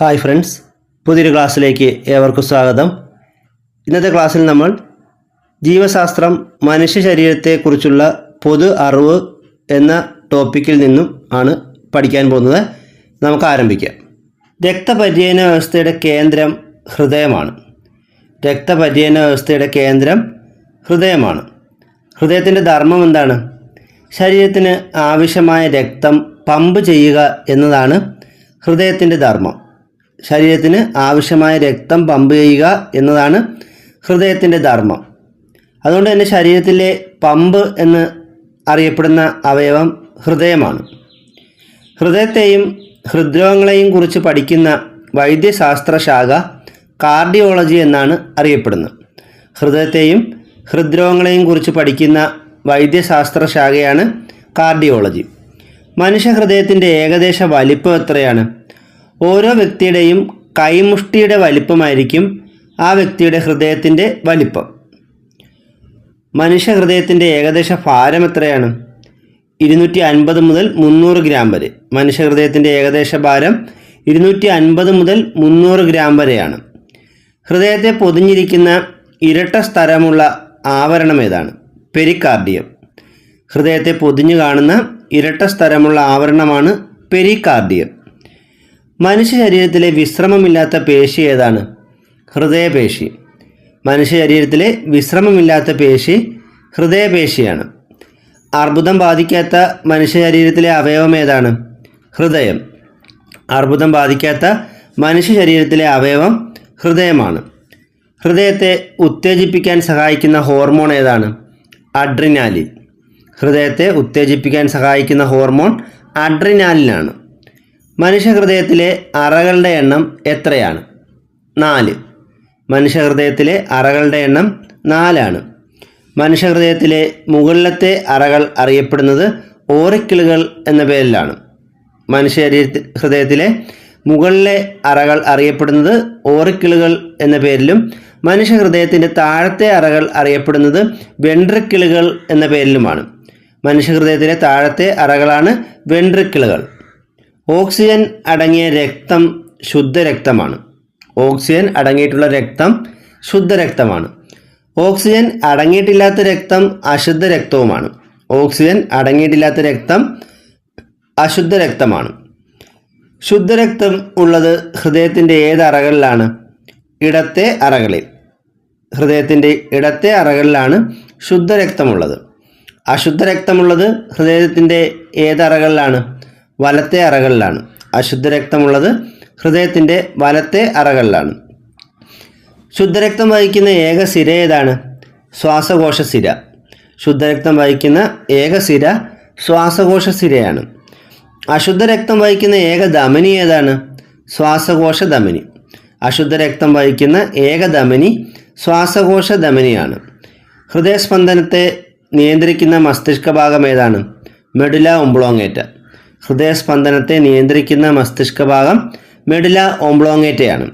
Hi friends പുതിയൊരു ക്ലാസ്സിലേക്ക് ഏവർക്കും സ്വാഗതം. ഇന്നത്തെ ക്ലാസ്സിൽ നമ്മൾ ജീവശാസ്ത്രം മനുഷ്യ ശരീരത്തെക്കുറിച്ചുള്ള പൊതു അറിവ് എന്ന ടോപ്പിക്കിൽ നിന്നും ആണ് പഠിക്കാൻ പോകുന്നത്. നമുക്ക് ആരംഭിക്കാം. രക്തപര്യന വ്യവസ്ഥയുടെ കേന്ദ്രം ഹൃദയമാണ്. രക്തപര്യന വ്യവസ്ഥയുടെ കേന്ദ്രം ഹൃദയമാണ്. ഹൃദയത്തിന്റെ ധർമ്മം എന്താണ്? ശരീരത്തിന് ആവശ്യമായ രക്തം പമ്പ് ചെയ്യുക എന്നതാണ് ഹൃദയത്തിന്റെ ധർമ്മം. ശരീരത്തിന് ആവശ്യമായ രക്തം പമ്പ് ചെയ്യുക എന്നതാണ് ഹൃദയത്തിന്റെ ധർമ്മം. അതുകൊണ്ട് തന്നെ ശരീരത്തിലെ പമ്പ് എന്ന് അറിയപ്പെടുന്ന അവയവം ഹൃദയമാണ്. ഹൃദയത്തെയും ഹൃദ്രോഗങ്ങളെയും കുറിച്ച് പഠിക്കുന്ന വൈദ്യശാസ്ത്ര ശാഖ കാർഡിയോളജി എന്നാണ് അറിയപ്പെടുന്നത്. ഹൃദയത്തെയും ഹൃദ്രോഗങ്ങളെയും കുറിച്ച് പഠിക്കുന്ന വൈദ്യശാസ്ത്ര ശാഖയാണ് കാർഡിയോളജി. മനുഷ്യ ഹൃദയത്തിന്റെ ഏകദേശ വലിപ്പം എത്രയാണ്? ഓരോ വ്യക്തിയുടെയും കൈമുഷ്ടിയുടെ വലിപ്പമായിരിക്കും ആ വ്യക്തിയുടെ ഹൃദയത്തിന്റെ വലിപ്പം. മനുഷ്യ ഹൃദയത്തിന്റെ ഏകദേശ ഭാരം എത്രയാണ്? ഇരുന്നൂറ്റി അൻപത് മുതൽ മുന്നൂറ് ഗ്രാം വരെ. മനുഷ്യ ഹൃദയത്തിന്റെ ഏകദേശ ഭാരം ഇരുന്നൂറ്റി അൻപത് മുതൽ മുന്നൂറ് ഗ്രാം വരെയാണ്. ഹൃദയത്തെ പൊതിഞ്ഞിരിക്കുന്ന ഇരട്ട സ്ഥലമുള്ള ആവരണം ഏതാണ്? പെരിക്കാർഡിയം ഹൃദയത്തെ പൊതിഞ്ഞു കാണുന്ന ഇരട്ട സ്ഥലമുള്ള ആവരണമാണ് പെരിക്കാർഡിയം മനുഷ്യ ശരീരത്തിലെ വിശ്രമമില്ലാത്ത പേശി ഏതാണ്? ഹൃദയപേശി. മനുഷ്യ ശരീരത്തിലെ വിശ്രമമില്ലാത്ത പേശി ഹൃദയപേശിയാണ്. അർബുദം ബാധിക്കാത്ത മനുഷ്യ ശരീരത്തിലെ അവയവം ഏതാണ്? ഹൃദയം. അർബുദം ബാധിക്കാത്ത മനുഷ്യ ശരീരത്തിലെ അവയവം ഹൃദയമാണ്. ഹൃദയത്തെ ഉത്തേജിപ്പിക്കാൻ സഹായിക്കുന്ന ഹോർമോൺ ഏതാണ്? അഡ്രിനാലിൻ. ഹൃദയത്തെ ഉത്തേജിപ്പിക്കാൻ സഹായിക്കുന്ന ഹോർമോൺ അഡ്രിനാലിനാണ്. മനുഷ്യഹൃദയത്തിലെ അറകളുടെ എണ്ണം എത്രയാണ്? നാല്. മനുഷ്യഹൃദയത്തിലെ അറകളുടെ എണ്ണം നാലാണ്. മനുഷ്യഹൃദയത്തിലെ മുകളിലത്തെ അറകൾ അറിയപ്പെടുന്നത് ഓറിക്കിളുകൾ എന്ന പേരിലാണ്. മനുഷ്യ ഹൃദയത്തിലെ മുകളിലെ അറകൾ അറിയപ്പെടുന്നത് ഓറിക്കിളുകൾ എന്ന പേരിലും മനുഷ്യഹൃദയത്തിന്റെ താഴത്തെ അറകൾ അറിയപ്പെടുന്നത് വെൻട്രിക്കിളുകൾ എന്ന പേരിലുമാണ്. മനുഷ്യഹൃദയത്തിലെ താഴത്തെ അറകളാണ് വെൻട്രിക്കിളുകൾ ഓക്സിജൻ അടങ്ങിയ രക്തം ശുദ്ധരക്തമാണ്. ഓക്സിജൻ അടങ്ങിയിട്ടുള്ള രക്തം ശുദ്ധരക്തമാണ്. ഓക്സിജൻ അടങ്ങിയിട്ടില്ലാത്ത രക്തം അശുദ്ധ രക്തവുമാണ് ഓക്സിജൻ അടങ്ങിയിട്ടില്ലാത്ത രക്തം അശുദ്ധ രക്തമാണ് ശുദ്ധരക്തം ഉള്ളത് ഹൃദയത്തിന്റെ ഏത് അറകളിലാണ്? ഇടത്തെ അറകളിൽ. ഹൃദയത്തിന്റെ ഇടത്തെ അറകളിലാണ് ശുദ്ധരക്തമുള്ളത്. അശുദ്ധ രക്തമുള്ളത് ഹൃദയത്തിന്റെ ഏത് അറകളിലാണ്? വലത്തെ അറകളിലാണ്. അശുദ്ധരക്തമുള്ളത് ഹൃദയത്തിന്റെ വലത്തെ അറകളിലാണ്. ശുദ്ധരക്തം വഹിക്കുന്ന ഏക സിര ഏതാണ്? ശ്വാസകോശ സിര. ശുദ്ധരക്തം വഹിക്കുന്ന ഏക സിര ശ്വാസകോശ സിരയാണ്. അശുദ്ധരക്തം വഹിക്കുന്ന ഏക ധമനി ഏതാണ്? ശ്വാസകോശ ധമനി. അശുദ്ധരക്തം വഹിക്കുന്ന ഏക ധമനി ശ്വാസകോശ ധമനിയാണ്. ഹൃദയസ്പന്ദനത്തെ നിയന്ത്രിക്കുന്ന മസ്തിഷ്ക ഭാഗം ഏതാണ്? മെഡുല ഒംബ്ലോങ്ങേറ്റ ഹൃദയസ്പന്ദനത്തെ നിയന്ത്രിക്കുന്ന മസ്തിഷ്ക ഭാഗം മെഡില ഓംബ്ലോങ്ങേറ്റയാണ്.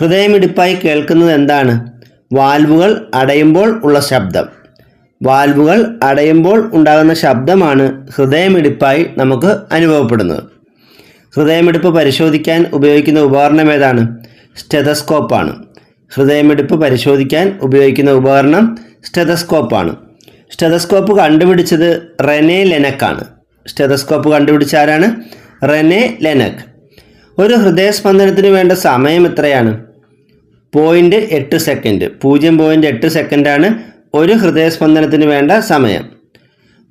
ഹൃദയമിടിപ്പായി കേൾക്കുന്നത് എന്താണ്? വാൽവുകൾ അടയുമ്പോൾ ഉള്ള ശബ്ദം. വാൽവുകൾ അടയുമ്പോൾ ഉണ്ടാകുന്ന ശബ്ദമാണ് ഹൃദയമിടിപ്പായി നമുക്ക് അനുഭവപ്പെടുന്നത്. ഹൃദയമിടിപ്പ് പരിശോധിക്കാൻ ഉപയോഗിക്കുന്ന ഉപകരണം ഏതാണ്? സ്റ്റെതസ്കോപ്പാണ്. ഹൃദയമിടിപ്പ് പരിശോധിക്കാൻ ഉപയോഗിക്കുന്ന ഉപകരണം സ്റ്റെതസ്കോപ്പാണ്. സ്റ്റെതസ്കോപ്പ് കണ്ടുപിടിച്ചത് റെനെ ലെനക്കാണ്. സ്റ്റെതസ്കോപ്പ് കണ്ടുപിടിച്ച ആരാണ് റെനെ ലെനക്. ഒരു ഹൃദയസ്പന്ദനത്തിന് വേണ്ട സമയം എത്രയാണ്? പോയിന്റ് എട്ട് സെക്കൻഡ് പൂജ്യം പോയിന്റ് എട്ട് സെക്കൻഡാണ് ഒരു ഹൃദയസ്പന്ദനത്തിന് വേണ്ട സമയം.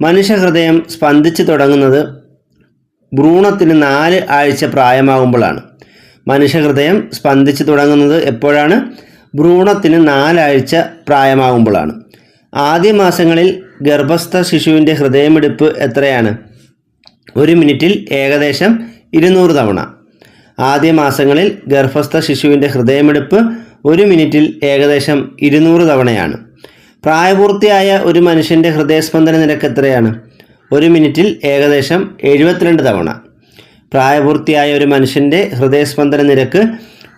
മനുഷ്യ ഹൃദയം സ്പന്ദിച്ചു തുടങ്ങുന്നത് ഭ്രൂണത്തിന് നാല് ആഴ്ച പ്രായമാകുമ്പോഴാണ്. മനുഷ്യഹൃദയം സ്പന്ദിച്ചു തുടങ്ങുന്നത് എപ്പോഴാണ്? ഭ്രൂണത്തിന് നാലാഴ്ച പ്രായമാകുമ്പോഴാണ്. ആദ്യ മാസങ്ങളിൽ ഗർഭസ്ഥ ശിശുവിന്റെ ഹൃദയമിടിപ്പ് എത്രയാണ്? ഒരു മിനിറ്റിൽ ഏകദേശം ഇരുന്നൂറ് തവണ. ആദ്യ മാസങ്ങളിൽ ഗർഭസ്ഥ ശിശുവിന്റെ ഹൃദയമെടുപ്പ് ഒരു മിനിറ്റിൽ ഏകദേശം ഇരുന്നൂറ് തവണയാണ്. പ്രായപൂർത്തിയായ ഒരു മനുഷ്യന്റെ ഹൃദയസ്പന്ദന നിരക്ക് എത്രയാണ്? ഒരു മിനിറ്റിൽ ഏകദേശം എഴുപത്തിരണ്ട് തവണ. പ്രായപൂർത്തിയായ ഒരു മനുഷ്യന്റെ ഹൃദയസ്പന്ദന നിരക്ക്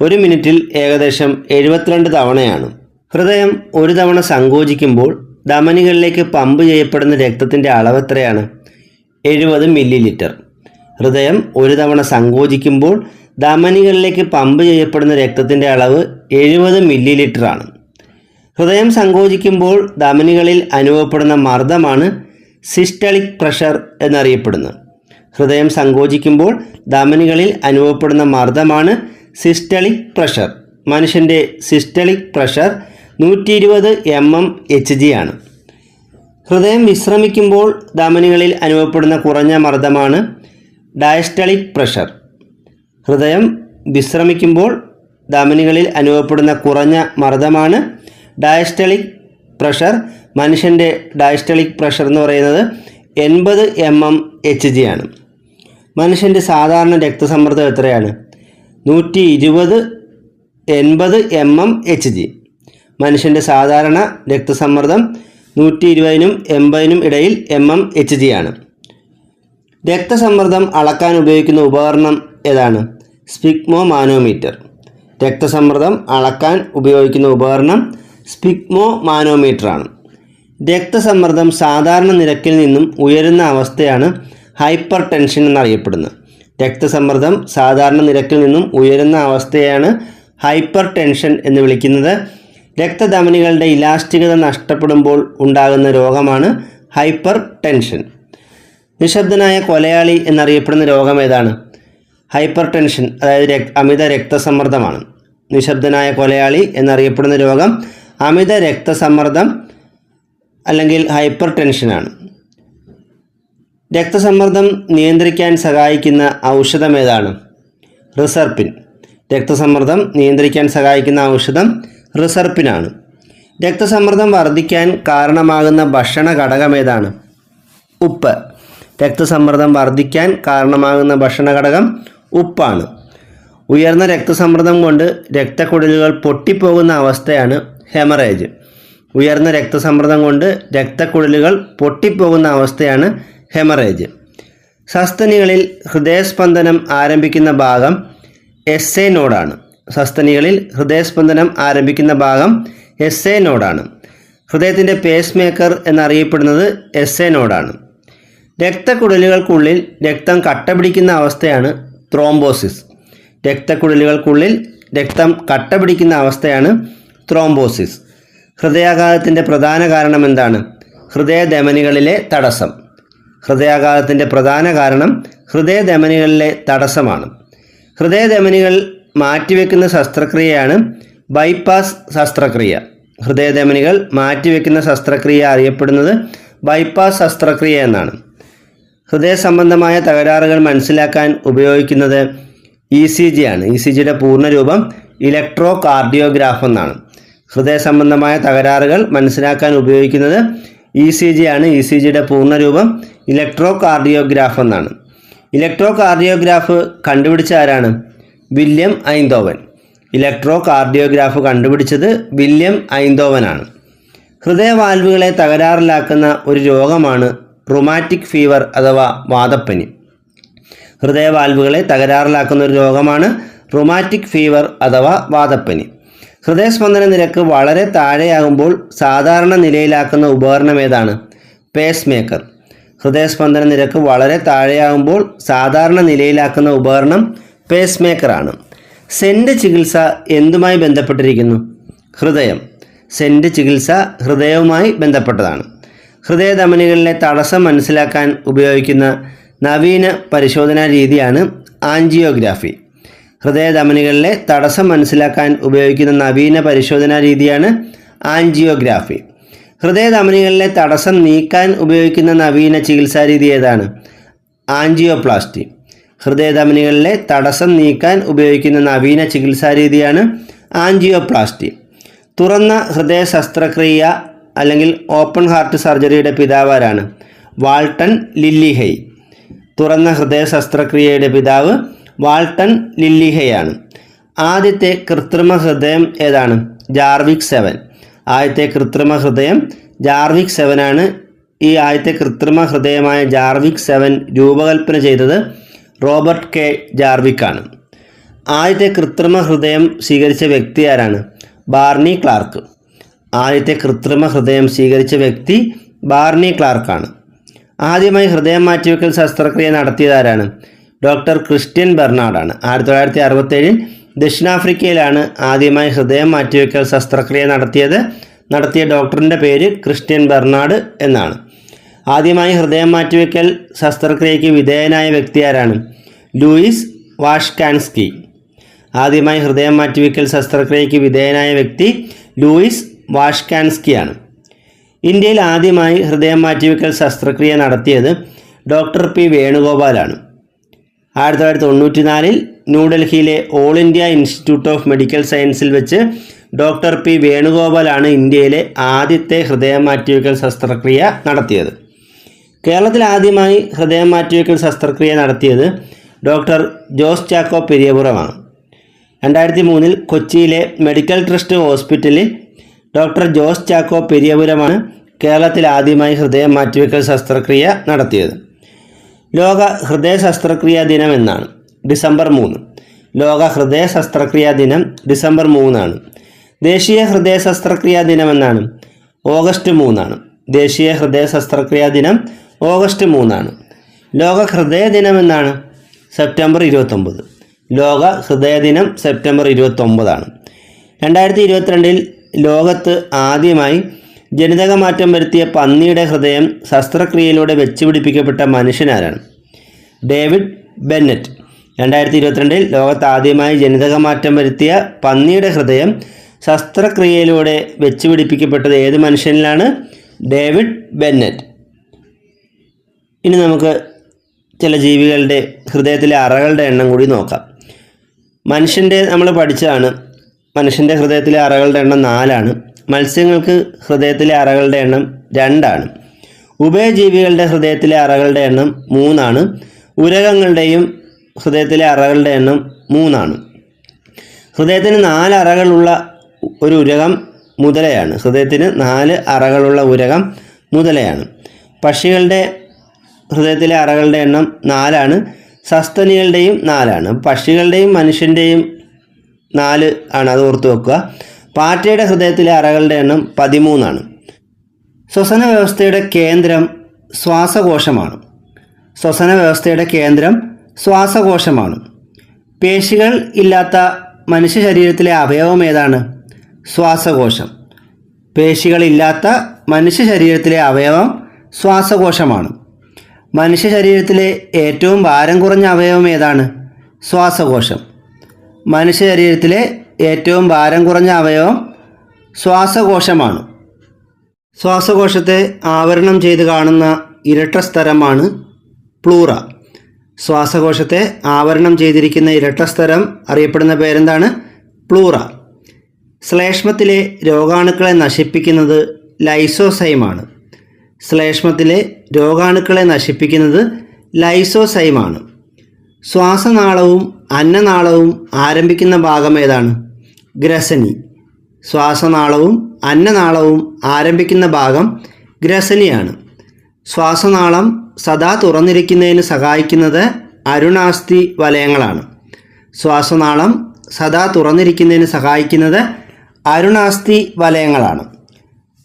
ഒരു മിനിറ്റിൽ ഏകദേശം എഴുപത്തിരണ്ട് തവണയാണ്. ഹൃദയം ഒരു തവണ സങ്കോചിക്കുമ്പോൾ ധമനികളിലേക്ക് പമ്പ് ചെയ്യപ്പെടുന്ന രക്തത്തിന്റെ അളവ് എത്രയാണ്? എഴുപത് മില്ലി ലിറ്റർ ഹൃദയം ഒരു തവണ സങ്കോചിക്കുമ്പോൾ ധമനികളിലേക്ക് പമ്പ് ചെയ്യപ്പെടുന്ന രക്തത്തിന്റെ അളവ് എഴുപത് മില്ലി ലിറ്ററാണ് ഹൃദയം സങ്കോചിക്കുമ്പോൾ ധമനികളിൽ അനുഭവപ്പെടുന്ന മർദ്ദമാണ് സിസ്റ്റളിക് പ്രഷർ എന്നറിയപ്പെടുന്നത്. ഹൃദയം സങ്കോചിക്കുമ്പോൾ ധമനികളിൽ അനുഭവപ്പെടുന്ന മർദ്ദമാണ് സിസ്റ്റളിക് പ്രഷർ. മനുഷ്യന്റെ സിസ്റ്റളിക് പ്രഷർ നൂറ്റി ഇരുപത് എം എം എച്ച് ജി ആണ്. ഹൃദയം വിശ്രമിക്കുമ്പോൾ ധമനികളിൽ അനുഭവപ്പെടുന്ന കുറഞ്ഞ മർദ്ദമാണ് ഡയസ്റ്റളിക് പ്രഷർ ഹൃദയം വിശ്രമിക്കുമ്പോൾ ധമനികളിൽ അനുഭവപ്പെടുന്ന കുറഞ്ഞ മർദ്ദമാണ് ഡയസ്റ്റളിക് പ്രഷർ മനുഷ്യന്റെ ഡയസ്റ്റളിക് പ്രഷർ എന്ന് പറയുന്നത് എൺപത് എം എം എച്ച് ജി ആണ്. മനുഷ്യന്റെ സാധാരണ രക്തസമ്മർദ്ദം എത്രയാണ്? നൂറ്റി ഇരുപത് എൺപത് എം എം എച്ച് ജി. മനുഷ്യന്റെ സാധാരണ രക്തസമ്മർദ്ദം നൂറ്റി ഇരുപതിനും എൺപതിനും ഇടയിൽ എം എം എച്ച് ജി ആണ്. രക്തസമ്മർദ്ദം അളക്കാൻ ഉപയോഗിക്കുന്ന ഉപകരണം ഏതാണ്? സ്പിഗ്മോ മാനോമീറ്റർ രക്തസമ്മർദ്ദം അളക്കാൻ ഉപയോഗിക്കുന്ന ഉപകരണം സ്പിഗ്മോ മാനോമീറ്റർ ആണ് രക്തസമ്മർദ്ദം സാധാരണ നിരക്കിൽ നിന്നും ഉയരുന്ന അവസ്ഥയാണ് ഹൈപ്പർ ടെൻഷൻ എന്നറിയപ്പെടുന്നത്. രക്തസമ്മർദ്ദം സാധാരണ നിരക്കിൽ നിന്നും ഉയരുന്ന അവസ്ഥയാണ് ഹൈപ്പർ ടെൻഷൻ എന്ന് വിളിക്കുന്നത്. രക്തധമനികളുടെ ഇലാസ്റ്റികത നഷ്ടപ്പെടുമ്പോൾ ഉണ്ടാകുന്ന രോഗമാണ് ഹൈപ്പർ ടെൻഷൻ നിശബ്ദനായ കൊലയാളി എന്നറിയപ്പെടുന്ന രോഗം ഏതാണ്? ഹൈപ്പർ ടെൻഷൻ അതായത് അമിത രക്തസമ്മർദ്ദമാണ്. നിശബ്ദനായ കൊലയാളി എന്നറിയപ്പെടുന്ന രോഗം അമിത രക്തസമ്മർദ്ദം അല്ലെങ്കിൽ ഹൈപ്പർ ടെൻഷനാണ് രക്തസമ്മർദ്ദം നിയന്ത്രിക്കാൻ സഹായിക്കുന്ന ഔഷധം ഏതാണ്? റിസർപ്പിൻ. രക്തസമ്മർദ്ദം നിയന്ത്രിക്കാൻ സഹായിക്കുന്ന ഔഷധം റിസർപ്പിനാണ്. രക്തസമ്മർദ്ദം വർദ്ധിക്കാൻ കാരണമാകുന്ന ഭക്ഷണ ഘടകം ഏതാണ്? ഉപ്പ്. രക്തസമ്മർദ്ദം വർദ്ധിക്കാൻ കാരണമാകുന്ന ഭക്ഷണ ഘടകം ഉപ്പാണ്. ഉയർന്ന രക്തസമ്മർദ്ദം കൊണ്ട് രക്തക്കുഴലുകൾ പൊട്ടിപ്പോകുന്ന അവസ്ഥയാണ് ഹെമറേജ്. ഉയർന്ന രക്തസമ്മർദ്ദം കൊണ്ട് രക്തക്കുഴലുകൾ പൊട്ടിപ്പോകുന്ന അവസ്ഥയാണ് ഹെമറേജ്. സസ്തനികളിൽ ഹൃദയസ്പന്ദനം ആരംഭിക്കുന്ന ഭാഗം എസ് എ നോഡാണ് സസ്തനികളിൽ ഹൃദയസ്പന്ദനം ആരംഭിക്കുന്ന ഭാഗം എസ് എ നോഡാണ്. ഹൃദയത്തിന്റെ പേസ് മേക്കർ എന്നറിയപ്പെടുന്നത് എസ് എ നോഡാണ്. രക്തക്കുഴലുകൾക്കുള്ളിൽ രക്തം കട്ടപിടിക്കുന്ന അവസ്ഥയാണ് ത്രോംബോസിസ് രക്തക്കുഴലുകൾക്കുള്ളിൽ രക്തം കട്ടപിടിക്കുന്ന അവസ്ഥയാണ് ത്രോംബോസിസ് ഹൃദയാഘാതത്തിന്റെ പ്രധാന കാരണം എന്താണ്? ഹൃദയധമനികളിലെ തടസ്സം. ഹൃദയാഘാതത്തിന്റെ പ്രധാന കാരണം ഹൃദയധമനികളിലെ തടസ്സമാണ്. ഹൃദയധമനികൾ മാറ്റിവെക്കുന്ന ശസ്ത്രക്രിയയാണ് ബൈപ്പാസ് ശസ്ത്രക്രിയ. ഹൃദയധമനികൾ മാറ്റിവെക്കുന്ന ശസ്ത്രക്രിയ അറിയപ്പെടുന്നത് ബൈപ്പാസ് ശസ്ത്രക്രിയ എന്നാണ്. ഹൃദയ സംബന്ധമായ തകരാറുകൾ മനസ്സിലാക്കാൻ ഉപയോഗിക്കുന്നത് ഇ സി ജി ആണ്. ഇ സി ജിയുടെ പൂർണരൂപം ഇലക്ട്രോ കാർഡിയോഗ്രാഫ് എന്നാണ്. ഹൃദയ സംബന്ധമായ തകരാറുകൾ മനസ്സിലാക്കാൻ ഉപയോഗിക്കുന്നത് ഇ സി ജി ആണ്. ഇ സി ജിയുടെ പൂർണരൂപം ഇലക്ട്രോ കാർഡിയോഗ്രാഫ് എന്നാണ്. ഇലക്ട്രോ കാർഡിയോഗ്രാഫ് കണ്ടുപിടിച്ച ആരാണ്? William Einthoven. ഇലക്ട്രോ കാർഡിയോഗ്രാഫ് കണ്ടുപിടിച്ചത് വില്യം ഐന്തോവനാണ്. ഹൃദയവാൽവുകളെ തകരാറിലാക്കുന്ന ഒരു രോഗമാണ് റുമാറ്റിക് ഫീവർ അഥവാ വാദപ്പനി ഹൃദയവാൽവുകളെ തകരാറിലാക്കുന്ന ഒരു രോഗമാണ് റുമാറ്റിക് ഫീവർ അഥവാ വാദപ്പനി ഹൃദയസ്പന്ദന നിരക്ക് വളരെ താഴെയാകുമ്പോൾ സാധാരണ നിലയിലാക്കുന്ന ഉപകരണം ഏതാണ്? പേസ് മേക്കർ ഹൃദയസ്പന്ദന നിരക്ക് വളരെ താഴെയാകുമ്പോൾ സാധാരണ നിലയിലാക്കുന്ന ഉപകരണം പേസ് മേക്കറാണ് സെന്റ് ചികിത്സ എന്തുമായി ബന്ധപ്പെട്ടിരിക്കുന്നു? ഹൃദയം. സെന്റ് ചികിത്സ ഹൃദയവുമായി ബന്ധപ്പെട്ടതാണ്. ഹൃദയധമനികളിലെ തടസ്സം മനസ്സിലാക്കാൻ ഉപയോഗിക്കുന്ന നവീന പരിശോധനാ രീതിയാണ് ആൻജിയോഗ്രാഫി. ഹൃദയധമനികളിലെ തടസ്സം മനസ്സിലാക്കാൻ ഉപയോഗിക്കുന്ന നവീന പരിശോധനാ രീതിയാണ് ആൻജിയോഗ്രാഫി. ഹൃദയധമനികളിലെ തടസ്സം നീക്കാൻ ഉപയോഗിക്കുന്ന നവീന ചികിത്സാ രീതി ഏതാണ്? ആൻജിയോപ്ലാസ്റ്റി. ഹൃദയധമനികളിലെ തടസ്സം നീക്കാൻ ഉപയോഗിക്കുന്ന നവീന ചികിത്സാ രീതിയാണ് ആൻജിയോപ്ലാസ്റ്റി. തുറന്ന ഹൃദയ ശസ്ത്രക്രിയ അല്ലെങ്കിൽ ഓപ്പൺ ഹാർട്ട് സർജറിയുടെ പിതാവാരാണ് വാൾട്ടൺ ലില്ലിഹൈ തുറന്ന ഹൃദയ ശസ്ത്രക്രിയയുടെ പിതാവ് വാൾട്ടൺ ലില്ലിഹയാണ്. ആദ്യത്തെ കൃത്രിമ ഹൃദയം ഏതാണ്? Jarvik seven. ആദ്യത്തെ കൃത്രിമ ഹൃദയം ജാർവിക് സെവനാണ്. ഈ ആദ്യത്തെ കൃത്രിമ ഹൃദയമായ ജാർവിക് സെവൻ രൂപകൽപ്പന ചെയ്തത് റോബർട്ട് കെ. ജാർവിക്കാണ്. ആദ്യത്തെ കൃത്രിമ ഹൃദയം സ്വീകരിച്ച വ്യക്തി ആരാണ്? Barney Clark. ആദ്യത്തെ കൃത്രിമ ഹൃദയം സ്വീകരിച്ച വ്യക്തി ബാർണി ക്ലാർക്കാണ്. ആദ്യമായി ഹൃദയം മാറ്റിവെക്കൽ ശസ്ത്രക്രിയ നടത്തിയതാരാണ് ഡോക്ടർ ക്രിസ്ത്യൻ ബെർണാഡാണ്. ആയിരത്തി തൊള്ളായിരത്തി അറുപത്തേഴിൽ ദക്ഷിണാഫ്രിക്കയിലാണ് ആദ്യമായി ഹൃദയം മാറ്റിവെക്കൽ ശസ്ത്രക്രിയ നടത്തിയത്. നടത്തിയ ഡോക്ടറിന്റെ പേര് ക്രിസ്ത്യൻ ബെർണാഡ് എന്നാണ്. ആദ്യമായി ഹൃദയം മാറ്റിവെക്കൽ ശസ്ത്രക്രിയയ്ക്ക് വിധേയനായ വ്യക്തി ആരാണ്? Louis Washkansky. ആദ്യമായി ഹൃദയം മാറ്റിവെക്കൽ ശസ്ത്രക്രിയയ്ക്ക് വിധേയനായ വ്യക്തി ലൂയിസ് വാഷ്കാൻസ്കിയാണ്. ഇന്ത്യയിൽ ആദ്യമായി ഹൃദയം മാറ്റിവെക്കൽ ശസ്ത്രക്രിയ നടത്തിയത് ഡോക്ടർ പി വേണുഗോപാലാണ്. ആയിരത്തി തൊള്ളായിരത്തി തൊണ്ണൂറ്റി നാലിൽ ന്യൂഡൽഹിയിലെ all India institute of medical സയൻസിൽ വെച്ച് ഡോക്ടർ പി വേണുഗോപാലാണ് ഇന്ത്യയിലെ ആദ്യത്തെ ഹൃദയം മാറ്റിവെക്കൽ ശസ്ത്രക്രിയ നടത്തിയത്. കേരളത്തിൽ ആദ്യമായി ഹൃദയം മാറ്റിവെക്കൽ ശസ്ത്രക്രിയ നടത്തിയത് ഡോക്ടർ ജോസ് ചാക്കോ പെരിയപുറമാണ്. രണ്ടായിരത്തി മൂന്നിൽ കൊച്ചിയിലെ മെഡിക്കൽ ട്രസ്റ്റ് ഹോസ്പിറ്റലിൽ ഡോക്ടർ ജോസ് ചാക്കോ പെരിയപുരമാണ് കേരളത്തിൽ ആദ്യമായി ഹൃദയം മാറ്റിവെക്കൽ ശസ്ത്രക്രിയ നടത്തിയത്. ലോക ഹൃദയ ശസ്ത്രക്രിയാ ദിനം എന്നാണ്. ഡിസംബർ മൂന്ന്. ലോക ഹൃദയ ശസ്ത്രക്രിയാ ദിനം ഡിസംബർ മൂന്നാണ്. ദേശീയ ഹൃദയ ശസ്ത്രക്രിയാ ദിനം എന്നാണ്. ഓഗസ്റ്റ് മൂന്നാണ്. ദേശീയ ഹൃദയ ശസ്ത്രക്രിയാ ദിനം ഓഗസ്റ്റ് മൂന്നാണ്. ലോക ഹൃദയ ദിനം എന്നാണ്? സെപ്റ്റംബർ ഇരുപത്തൊമ്പത്. ലോക ഹൃദയ ദിനം സെപ്റ്റംബർ ഇരുപത്തൊമ്പതാണ്. രണ്ടായിരത്തി ഇരുപത്തിരണ്ടിൽ ലോകത്ത് ആദ്യമായി ജനിതക മാറ്റം വരുത്തിയ പന്നിയുടെ ഹൃദയം ശസ്ത്രക്രിയയിലൂടെ വെച്ചുപിടിപ്പിക്കപ്പെട്ട മനുഷ്യനാരാണ്? David Bennett. രണ്ടായിരത്തി ഇരുപത്തിരണ്ടിൽ ലോകത്ത് ആദ്യമായി ജനിതക മാറ്റം വരുത്തിയ പന്നിയുടെ ഹൃദയം ശസ്ത്രക്രിയയിലൂടെ വെച്ചുപിടിപ്പിക്കപ്പെട്ടത് ഏത് മനുഷ്യനിലാണ്? David Bennett. ഇനി നമുക്ക് ചില ജീവികളുടെ ഹൃദയത്തിലെ അറകളുടെ എണ്ണം കൂടി നോക്കാം. മനുഷ്യന്റെ നമ്മൾ പഠിച്ചതാണ്. മനുഷ്യന്റെ ഹൃദയത്തിലെ അറകളുടെ എണ്ണം നാലാണ്. മത്സ്യങ്ങൾക്ക് ഹൃദയത്തിലെ അറകളുടെ എണ്ണം രണ്ടാണ്. ഉഭയജീവികളുടെ ഹൃദയത്തിലെ അറകളുടെ എണ്ണം മൂന്നാണ്. ഉരകങ്ങളുടെയും ഹൃദയത്തിലെ അറകളുടെ എണ്ണം മൂന്നാണ്. ഹൃദയത്തിന് നാല് അറകളുള്ള ഒരു ഉരകം മുതലയാണ്. ഹൃദയത്തിന് നാല് അറകളുള്ള ഉരകം മുതലയാണ്. പക്ഷികളുടെ ഹൃദയത്തിലെ അറകളുടെ എണ്ണം നാലാണ് സസ്തനികളുടെയും നാലാണ്. പക്ഷികളുടെയും മനുഷ്യന്റെയും നാല് ആണ് അത് ഓർത്ത് വെക്കുക. പാറ്റയുടെ ഹൃദയത്തിലെ അറകളുടെ എണ്ണം പതിമൂന്നാണ്. ശ്വസന വ്യവസ്ഥയുടെ കേന്ദ്രം ശ്വാസകോശമാണ്. ശ്വസന വ്യവസ്ഥയുടെ കേന്ദ്രം ശ്വാസകോശമാണ്. പേശികൾ ഇല്ലാത്ത മനുഷ്യ ശരീരത്തിലെ അവയവം ഏതാണ്? ശ്വാസകോശം. പേശികളില്ലാത്ത മനുഷ്യ ശരീരത്തിലെ അവയവം ശ്വാസകോശമാണ്. മനുഷ്യ ശരീരത്തിലെ ഏറ്റവും ഭാരം കുറഞ്ഞ അവയവം ഏതാണ്? ശ്വാസകോശം. മനുഷ്യ ശരീരത്തിലെ ഏറ്റവും ഭാരം കുറഞ്ഞ അവയവം ശ്വാസകോശമാണ്. ശ്വാസകോശത്തെ ആവരണം ചെയ്ത് കാണുന്ന ഇരട്ട സ്ഥലമാണ് പ്ലൂറ. ശ്വാസകോശത്തെ ആവരണം ചെയ്തിരിക്കുന്ന ഇരട്ട സ്ഥലം അറിയപ്പെടുന്ന പേരെന്താണ്? പ്ലൂറ. ശ്ലേഷ്മത്തിലെ രോഗാണുക്കളെ നശിപ്പിക്കുന്നത് ലൈസോസൈമാണ്. ശ്ലേഷ്മത്തിലെ രോഗാണുക്കളെ നശിപ്പിക്കുന്നത് ലൈസോസൈമാണ്. ശ്വാസനാളവും അന്നനാളവും ആരംഭിക്കുന്ന ഭാഗം ഏതാണ്? ഗ്രസനി. ശ്വാസനാളവും അന്നനാളവും ആരംഭിക്കുന്ന ഭാഗം ഗ്രസനിയാണ്. ശ്വാസനാളം സദാ തുറന്നിരിക്കുന്നതിന് സഹായിക്കുന്നത് അരുണാസ്ഥി വലയങ്ങളാണ്. ശ്വാസനാളം സദാ തുറന്നിരിക്കുന്നതിന് സഹായിക്കുന്നത് അരുണാസ്ഥി വലയങ്ങളാണ്.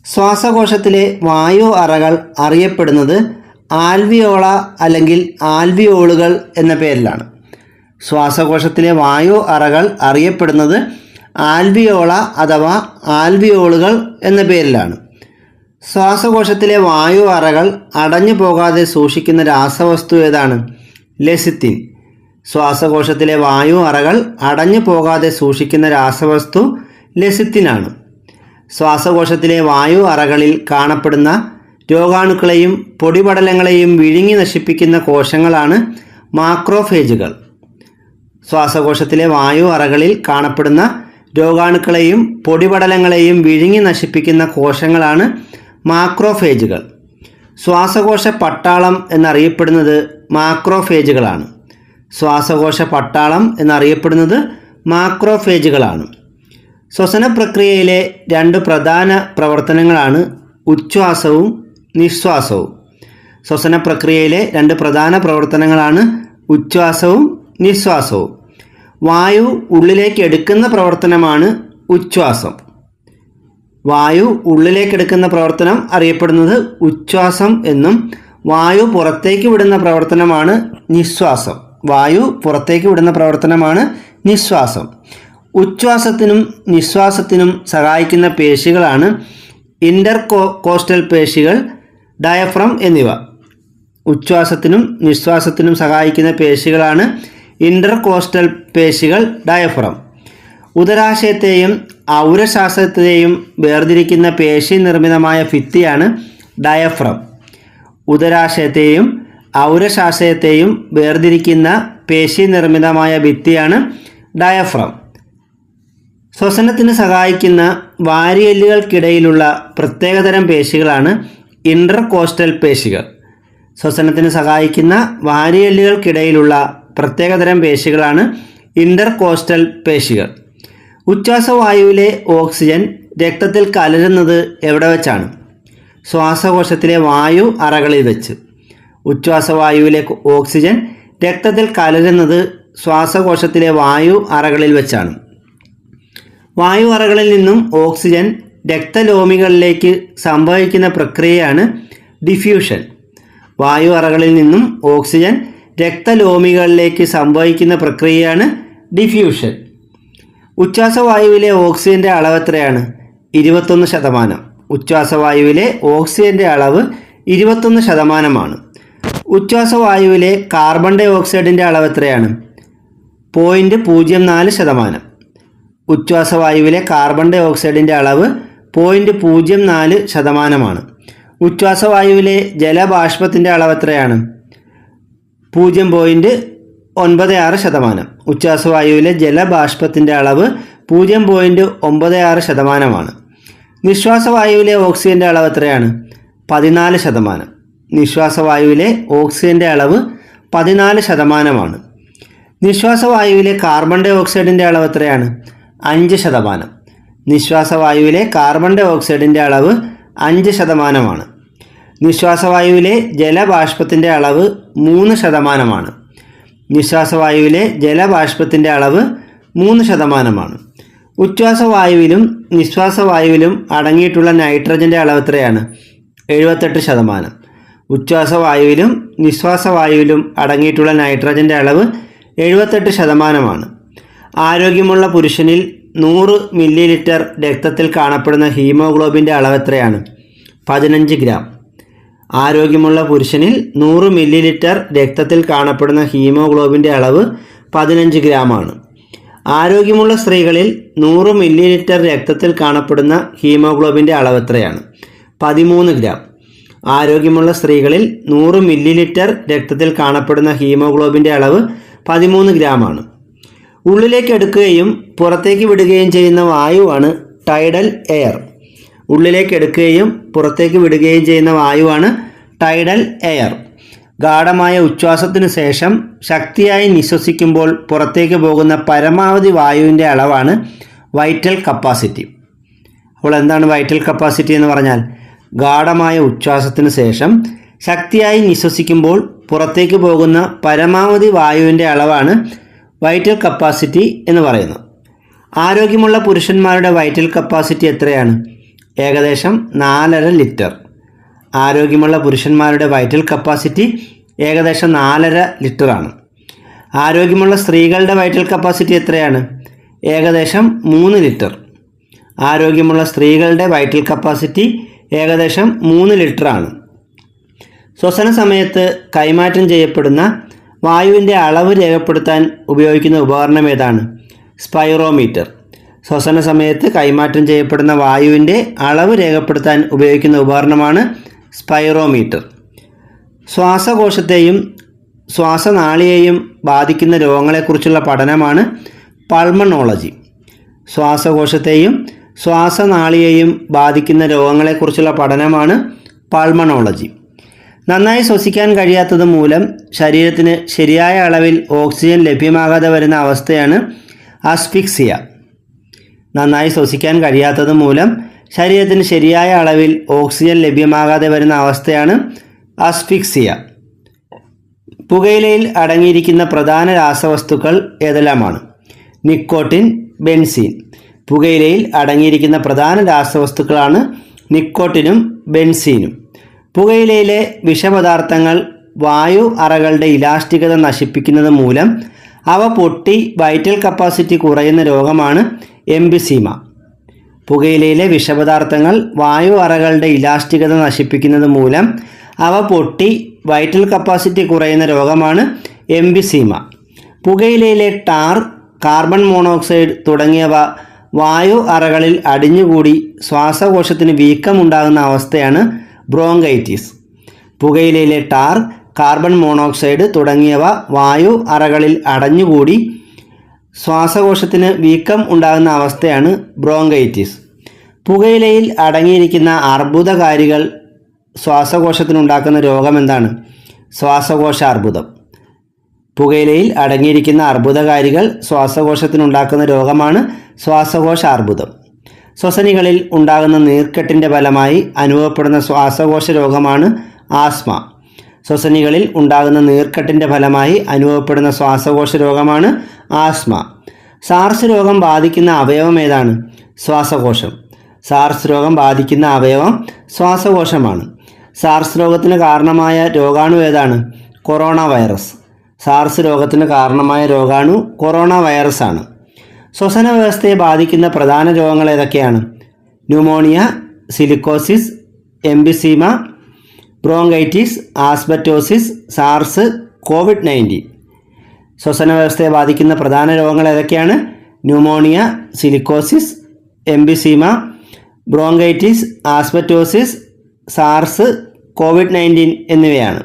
ശ്വാസകോശത്തിലെ വായു അറകൾ അറിയപ്പെടുന്നത് ആൽവിയോള അല്ലെങ്കിൽ ആൽവിയോളുകൾ എന്ന പേരിലാണ്. ശ്വാസകോശത്തിലെ വായു അറകൾ അറിയപ്പെടുന്നത് ആൽവിയോള അഥവാ ആൽവിയോളുകൾ എന്ന പേരിലാണ്. ശ്വാസകോശത്തിലെ വായു അറകൾ അടഞ്ഞു പോകാതെ സൂക്ഷിക്കുന്ന രാസവസ്തു ഏതാണ്? ലെസിത്തിൻ. ശ്വാസകോശത്തിലെ വായു അറകൾ അടഞ്ഞു പോകാതെ സൂക്ഷിക്കുന്ന രാസവസ്തു ലെസിത്തിനാണ്. ശ്വാസകോശത്തിലെ വായു അറകളിൽ കാണപ്പെടുന്ന രോഗാണുക്കളെയും പൊടിപടലങ്ങളെയും വിഴുങ്ങി നശിപ്പിക്കുന്ന കോശങ്ങളാണ് മാക്രോഫേജുകൾ. ശ്വാസകോശത്തിലെ വായു അറകളിൽ കാണപ്പെടുന്ന രോഗാണുക്കളെയും പൊടിപടലങ്ങളെയും വിഴുങ്ങി നശിപ്പിക്കുന്ന കോശങ്ങളാണ് മാക്രോഫേജുകൾ. ശ്വാസകോശ പട്ടാളം എന്നറിയപ്പെടുന്നത് മാക്രോഫേജുകളാണ്. ശ്വാസകോശ പട്ടാളം എന്നറിയപ്പെടുന്നത് മാക്രോഫേജുകളാണ്. ശ്വസന പ്രക്രിയയിലെ രണ്ട് പ്രധാന പ്രവർത്തനങ്ങളാണ് ഉച്ഛ്വാസവും നിശ്വാസവും. ശ്വസന പ്രക്രിയയിലെ രണ്ട് പ്രധാന പ്രവർത്തനങ്ങളാണ് ഉച്ഛ്വാസവും നിശ്വാസവും. വായു ഉള്ളിലേക്ക് എടുക്കുന്ന പ്രവർത്തനമാണ് ഉച്ഛ്വാസം. വായു ഉള്ളിലേക്ക് എടുക്കുന്ന പ്രവർത്തനം അറിയപ്പെടുന്നത് ഉച്ഛ്വാസം എന്നും വായു പുറത്തേക്ക് വിടുന്ന പ്രവർത്തനമാണ് നിശ്വാസം. വായു പുറത്തേക്ക് വിടുന്ന പ്രവർത്തനമാണ് നിശ്വാസം. ഉച്ഛ്വാസത്തിനും നിശ്വാസത്തിനും സഹായിക്കുന്ന പേശികളാണ് ഇന്റർ കോസ്റ്റൽ പേശികൾ ഡയഫ്രം എന്നിവ. ഉച്ഛ്വാസത്തിനും നിശ്വാസത്തിനും സഹായിക്കുന്ന പേശികളാണ് ഇന്റർ കോസ്റ്റൽ പേശികൾ ഡയഫ്രം ഉദരാശയത്തെയും ഔരശ്വാസത്തെയും വേർതിരിക്കുന്ന പേശി നിർമ്മിതമായ ഭിത്തിയാണ് ഡയഫ്രം ഉദരാശയത്തെയും ഔരശാസ്ത്രത്തെയും വേർതിരിക്കുന്ന പേശി നിർമ്മിതമായ ഭിത്തിയാണ് ഡയഫ്രം ശ്വസനത്തിന് സഹായിക്കുന്ന വാരിയെല്ലുകൾക്കിടയിലുള്ള പ്രത്യേകതരം പേശികളാണ് ഇന്റർ കോസ്റ്റൽ പേശികൾ. ശ്വസനത്തിന് സഹായിക്കുന്ന വാരിയെല്ലുകൾക്കിടയിലുള്ള പ്രത്യേകതരം പേശികളാണ് ഇന്റർ കോസ്റ്റൽ പേശികൾ. ഉച്ഛ്വാസവായുവിലെ ഓക്സിജൻ രക്തത്തിൽ കലരുന്നത് എവിടെ വെച്ചാണ്? ശ്വാസകോശത്തിലെ വായു അറകളിൽ വെച്ച്. ഉച്ഛ്വാസവായുവിലെ ഓക്സിജൻ രക്തത്തിൽ കലരുന്നത് ശ്വാസകോശത്തിലെ വായു അറകളിൽ വെച്ചാണ്. വായു അറകളിൽ നിന്നും ഓക്സിജൻ രക്തലോമികളിലേക്ക് സംഭവിക്കുന്ന പ്രക്രിയയാണ് ഡിഫ്യൂഷൻ. വായു അറകളിൽ നിന്നും ഓക്സിജൻ രക്തലോമികളിലേക്ക് സംഭവിക്കുന്ന പ്രക്രിയയാണ് ഡിഫ്യൂഷൻ. ഉച്ഛ്വാസവായുവിലെ ഓക്സിജന്റെ അളവ് എത്രയാണ്? ഇരുപത്തൊന്ന് ശതമാനം. ഉച്ഛ്വാസവായുവിലെ ഓക്സിജന്റെ അളവ് ഇരുപത്തൊന്ന് ശതമാനമാണ്. ഉച്ഛ്വാസവായുവിലെ കാർബൺ ഡൈ ഓക്സൈഡിന്റെ അളവ് എത്രയാണ്? പോയിന്റ് പൂജ്യം നാല് ശതമാനം. ഉച്ഛ്വാസവായുവിലെ കാർബൺ ഡൈ ഓക്സൈഡിന്റെ അളവ് പോയിന്റ് പൂജ്യം നാല് ശതമാനമാണ്. ഉച്ഛ്വാസവായുവിലെ ജലബാഷ്പത്തിന്റെ അളവ് എത്രയാണ്? പൂജ്യം പോയിന്റ് ഒൻപത് ആറ് ശതമാനം. ഉച്ഛ്വാസവായുവിലെ ജലബാഷ്പത്തിന്റെ അളവ് പൂജ്യം പോയിന്റ് ഒമ്പത് ആറ് ശതമാനമാണ്. നിശ്വാസവായുവിലെ ഓക്സിജന്റെ അളവ് എത്രയാണ്? പതിനാല് ശതമാനം. നിശ്വാസവായുവിലെ ഓക്സിജന്റെ അളവ് പതിനാല് ശതമാനമാണ്. നിശ്വാസവായുവിലെ കാർബൺ ഡൈ ഓക്സൈഡിന്റെ അളവ് എത്രയാണ്? അഞ്ച് ശതമാനം. നിശ്വാസവായുവിലെ കാർബൺ ഡൈ ഓക്സൈഡിന്റെ അളവ് അഞ്ച് ശതമാനമാണ്. നിശ്വാസവായുവിലെ ജലബാഷ്പത്തിന്റെ അളവ് മൂന്ന് ശതമാനമാണ്. നിശ്വാസവായുവിലെ ജലബാഷ്പത്തിന്റെ അളവ് മൂന്ന് ശതമാനമാണ്. ഉച്ഛ്വാസവായുവിലും നിശ്വാസവായുവിലും അടങ്ങിയിട്ടുള്ള നൈട്രജന്റെ അളവ് എത്രയാണ്? എഴുപത്തെട്ട് ശതമാനം. ഉച്ഛ്വാസവായുവിലും നിശ്വാസവായുവിലും അടങ്ങിയിട്ടുള്ള നൈട്രജന്റെ അളവ് എഴുപത്തെട്ട് ശതമാനമാണ്. ആരോഗ്യമുള്ള പുരുഷനിൽ നൂറ് മില്ലി ലിറ്റർ രക്തത്തിൽ കാണപ്പെടുന്ന ഹീമോഗ്ലോബിന്റെ അളവ് എത്രയാണ്? പതിനഞ്ച് ഗ്രാം. ആരോഗ്യമുള്ള പുരുഷനിൽ നൂറ് മില്ലി ലിറ്റർ രക്തത്തിൽ കാണപ്പെടുന്ന ഹീമോഗ്ലോബിന്റെ അളവ് പതിനഞ്ച് ഗ്രാമാണ്. ആരോഗ്യമുള്ള സ്ത്രീകളിൽ നൂറ് മില്ലി ലിറ്റർ രക്തത്തിൽ കാണപ്പെടുന്ന ഹീമോഗ്ലോബിന്റെ അളവ് എത്രയാണ്? പതിമൂന്ന് ഗ്രാം. ആരോഗ്യമുള്ള സ്ത്രീകളിൽ നൂറ് മില്ലി ലിറ്റർ രക്തത്തിൽ കാണപ്പെടുന്ന ഹീമോഗ്ലോബിന്റെ അളവ് പതിമൂന്ന് ഗ്രാമാണ്. ഉള്ളിലേക്ക് എടുക്കുകയും പുറത്തേക്ക് വിടുകയും ചെയ്യുന്ന വായുവാണ് ടൈഡൽ എയർ ഉള്ളിലേക്ക് എടുക്കുകയും പുറത്തേക്ക് വിടുകയും ചെയ്യുന്ന വായുവാണ് ടൈഡൽ എയർ ഗാഠമായ ഉച്ഛ്വാസത്തിനു ശേഷം ശക്തിയായി നിശ്വസിക്കുമ്പോൾ പുറത്തേക്ക് പോകുന്ന പരമാവധി വായുവിന്റെ അളവാണ് വൈറ്റൽ കപ്പാസിറ്റി അപ്പോൾ എന്താണ് വൈറ്റൽ കപ്പാസിറ്റി എന്ന് പറഞ്ഞാൽ? ഗാഠമായ ഉച്ഛ്വാസത്തിന് ശേഷം ശക്തിയായി നിശ്വസിക്കുമ്പോൾ പുറത്തേക്ക് പോകുന്ന പരമാവധി വായുവിന്റെ അളവാണ് വൈറ്റൽ കപ്പാസിറ്റി എന്ന് പറയുന്നു. ആരോഗ്യമുള്ള പുരുഷന്മാരുടെ വൈറ്റൽ കപ്പാസിറ്റി എത്രയാണ്? ഏകദേശം നാലര ലിറ്റർ. ആരോഗ്യമുള്ള പുരുഷന്മാരുടെ വൈറ്റൽ കപ്പാസിറ്റി ഏകദേശം നാലര ലിറ്ററാണ് ആരോഗ്യമുള്ള സ്ത്രീകളുടെ വൈറ്റൽ കപ്പാസിറ്റി എത്രയാണ്? ഏകദേശം മൂന്ന് ലിറ്റർ. ആരോഗ്യമുള്ള സ്ത്രീകളുടെ വൈറ്റൽ കപ്പാസിറ്റി ഏകദേശം മൂന്ന് ലിറ്ററാണ് ശ്വസന സമയത്ത് കൈമാറ്റം ചെയ്യപ്പെടുന്ന വായുവിന്റെ അളവ് രേഖപ്പെടുത്താൻ ഉപയോഗിക്കുന്ന ഉപകരണം ഏതാണ്? സ്പൈറോമീറ്റർ. ശ്വസന സമയത്ത് കൈമാറ്റം ചെയ്യപ്പെടുന്ന വായുവിന്റെ അളവ് രേഖപ്പെടുത്താൻ ഉപയോഗിക്കുന്ന ഉപകരണമാണ് സ്പൈറോമീറ്റർ. ശ്വാസകോശത്തെയും ശ്വാസനാളിയെയും ബാധിക്കുന്ന രോഗങ്ങളെക്കുറിച്ചുള്ള പഠനമാണ് പൾമണോളജി. ശ്വാസകോശത്തെയും ശ്വാസനാളിയെയും ബാധിക്കുന്ന രോഗങ്ങളെക്കുറിച്ചുള്ള പഠനമാണ് പൾമണോളജി. നന്നായി ശ്വസിക്കാൻ കഴിയാത്തത് മൂലം ശരീരത്തിന് ശരിയായ അളവിൽ ഓക്സിജൻ ലഭ്യമാകാതെ വരുന്ന അവസ്ഥയാണ് അസ്ഫിക്സിയ നന്നായി ശ്വസിക്കാൻ കഴിയാത്തത് മൂലം ശരീരത്തിന് ശരിയായ അളവിൽ ഓക്സിജൻ ലഭ്യമാകാതെ വരുന്ന അവസ്ഥയാണ് അസ്ഫിക്സിയ പുകയിലയിൽ അടങ്ങിയിരിക്കുന്ന പ്രധാന രാസവസ്തുക്കൾ ഏതെല്ലാമാണ്? Nicotine benzene. പുകയിലയിൽ അടങ്ങിയിരിക്കുന്ന പ്രധാന രാസവസ്തുക്കളാണ് നിക്കോട്ടിനും ബെൻസീനും. പുകയിലയിലെ വിഷപദാർത്ഥങ്ങൾ വായു അറകളുടെ ഇലാസ്റ്റികത നശിപ്പിക്കുന്നത് മൂലം അവ പൊട്ടി വൈറ്റൽ കപ്പാസിറ്റി കുറയുന്ന രോഗമാണ് എംബിസീമ. പുകയിലയിലെ വിഷപദാർത്ഥങ്ങൾ വായു അറകളുടെ ഇലാസ്റ്റികത നശിപ്പിക്കുന്നത് മൂലം അവ പൊട്ടി വൈറ്റൽ കപ്പാസിറ്റി കുറയുന്ന രോഗമാണ് എംബിസീമ. പുകയിലയിലെ ടാർ കാർബൺ മോണോക്സൈഡ് തുടങ്ങിയവ വായു അറകളിൽ അടിഞ്ഞുകൂടി ശ്വാസകോശത്തിന് വീക്കമുണ്ടാകുന്ന അവസ്ഥയാണ് ബ്രോങ്കൈറ്റിസ് പുകയിലയിലെ ടാർ കാർബൺ മോണോക്സൈഡ് തുടങ്ങിയവ വായു അറകളിൽ അടഞ്ഞുകൂടി ശ്വാസകോശത്തിന് വീക്കം ഉണ്ടാകുന്ന അവസ്ഥയാണ് ബ്രോങ്കൈറ്റിസ് പുകയിലയിൽ അടങ്ങിയിരിക്കുന്ന അർബുദകാരികൾ ശ്വാസകോശത്തിനുണ്ടാക്കുന്ന രോഗം എന്താണ് ശ്വാസകോശ അർബുദം പുകയിലയിൽ അടങ്ങിയിരിക്കുന്ന അർബുദകാരികൾ ശ്വാസകോശത്തിനുണ്ടാക്കുന്ന രോഗമാണ് ശ്വാസകോശ അർബുദം ശ്വസനികളിൽ ഉണ്ടാകുന്ന നീർക്കെട്ടിന്റെ ഫലമായി അനുഭവപ്പെടുന്ന ശ്വാസകോശ രോഗമാണ് ആസ്മ. ശ്വസനികളിൽ ഉണ്ടാകുന്ന നീർക്കെട്ടിന്റെ ഫലമായി അനുഭവപ്പെടുന്ന ശ്വാസകോശ രോഗമാണ് ആസ്മ. സാർസ് രോഗം ബാധിക്കുന്ന അവയവം ഏതാണ്? ശ്വാസകോശം. സാർസ് രോഗം ബാധിക്കുന്ന അവയവം ശ്വാസകോശമാണ്. സാർസ് രോഗത്തിന് കാരണമായ രോഗാണു ഏതാണ്? Corona virus. സാർസ് രോഗത്തിന് കാരണമായ രോഗാണു കൊറോണ വൈറസ് ആണ് ശ്വസന വ്യവസ്ഥയെ ബാധിക്കുന്ന പ്രധാന രോഗങ്ങൾ ഏതൊക്കെയാണ്? Pneumonia silicosis emphysema bronchitis asbestosis SARS COVID nineteen. ശ്വസന വ്യവസ്ഥയെ ബാധിക്കുന്ന പ്രധാന രോഗങ്ങൾ ഏതൊക്കെയാണ്? Pneumonia silicosis emphysema bronchitis asbestosis SARS COVID nineteen എന്നിവയാണ്.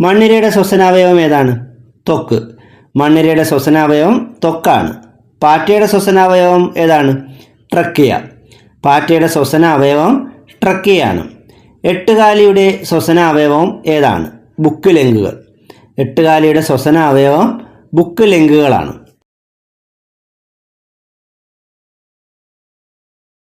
മണ്ണിരയുടെ ശ്വസനാവയവം ഏതാണ്? ത്വക്ക്. മണ്ണിരയുടെ ശ്വസനാവയവം ത്വക്കാണ്. പാറ്റയുടെ ശ്വസനാവയവം ഏതാണ്? ട്രക്കിയ. പാറ്റയുടെ ശ്വസനാവയവം ട്രക്കിയാണ് എട്ടുകാലിയുടെ ശ്വസനാവയവം ഏതാണ്? ബുക്ക് ലെങ്കുകൾ. എട്ടുകാലിയുടെ ശ്വസനാവയവം ബുക്ക് ലെങ്കുകളാണ്.